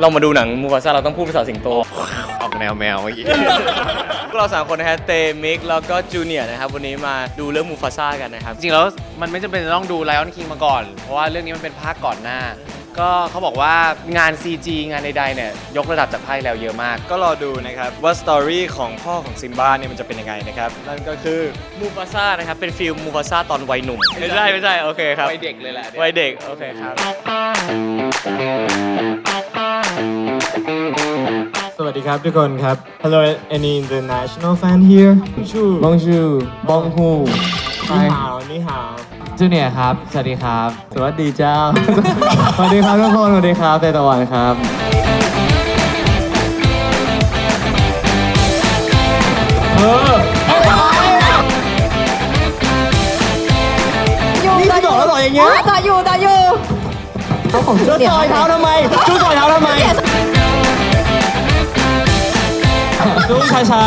เรามาดูหนังมูฟาซ่าเราต้องพูดภาษาสิงโต ออกแนวแมวเมื่อกี้ พวกเราสามคนนะฮะเตมิกแล้วก็จูเนียร์นะครับ วันนี้มาดูเรื่องมูฟาซ่ากันนะครับ จริงๆแล้วมันไม่จำเป็นจะต้องดู Lion King มาก่อน เพราะว่าเรื่องนี้มันเป็นภาคก่อนหน้า ก็เขาบอกว่างาน CG งานใดๆเนี่ยยกระดับจากภาคที่แล้วเยอะมาก ก็รอดูนะครับ ว่าสตอรี่ของพ่อของซิมบ้าเนี่ยมันจะเป็นยังไงนะครับ นั่นก็คือมูฟาซ่านะครับ เป็นฟิลมูฟาซ่าตอนวัยหนุ่ม ไม่ใช่ไม่ใช่ โอเคครับ วัยเด็กเลยแหละวัยเด็ก โอเคครับ สวัสดีครับทุกคนครับ Hello any international fan here Bonjour Bonjour Bonjour นี่ฮาวนี่ฮาวจูเนียร์ครับ สวัสดีครับ สวัสดีเจ้า สวัสดีครับทุกคน สวัสดีครับเตตะวันครับอยู่นี่ต่อแล้วต่ออย่างเงี้ย ต่ออยู่ต่ออยู่ เขาของชุดเดียวซอยเท้าทำไมจู้ซอยเท้าทำไม จู้ช้าช้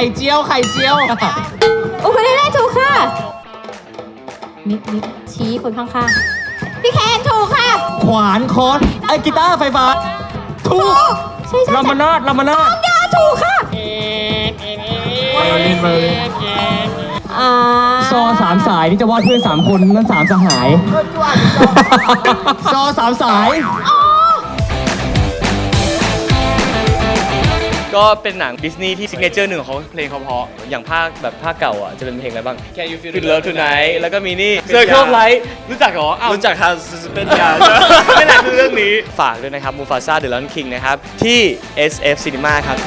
ข่เจียว ไข่เจียวโอ้คนแรกถูกค่ะมิกมิกชี้คนข้างๆ พี่แคนถูกค่ะ ขวานคอนไอ้กีตาร์ไฟฟ้า ถูถูกกใช่ใช่ลามานาดลามานาดยาถูกค่ะไวโอลินไวโอลินอ่าซอสามสายนี่จะวาดเพื่อนสามคนนั่นสามสหาย ซอสามสาย ก็เป็นหนังดิสนีย์ที่ซิกเนเจอร์หนึ่งของเขาเพลงเขาเพราะอย่างภาคแบบภาคเก่าอะจะเป็นเพลงอะไรบ้าง Can you feel คือ Love Tonight แล้วก็มีนี่เป็น Circle ยา of Light รู้จักเหรออ้าวรู้จักฮาสเป็นยาไม่แหละคือเรื่องนี้ ฝากด้วยนะครับ Mufasa The Lion King นะครับ ที่ SF Cinema ครับ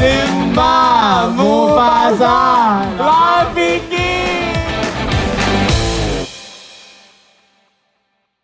ซิมบ้ามูฟาซา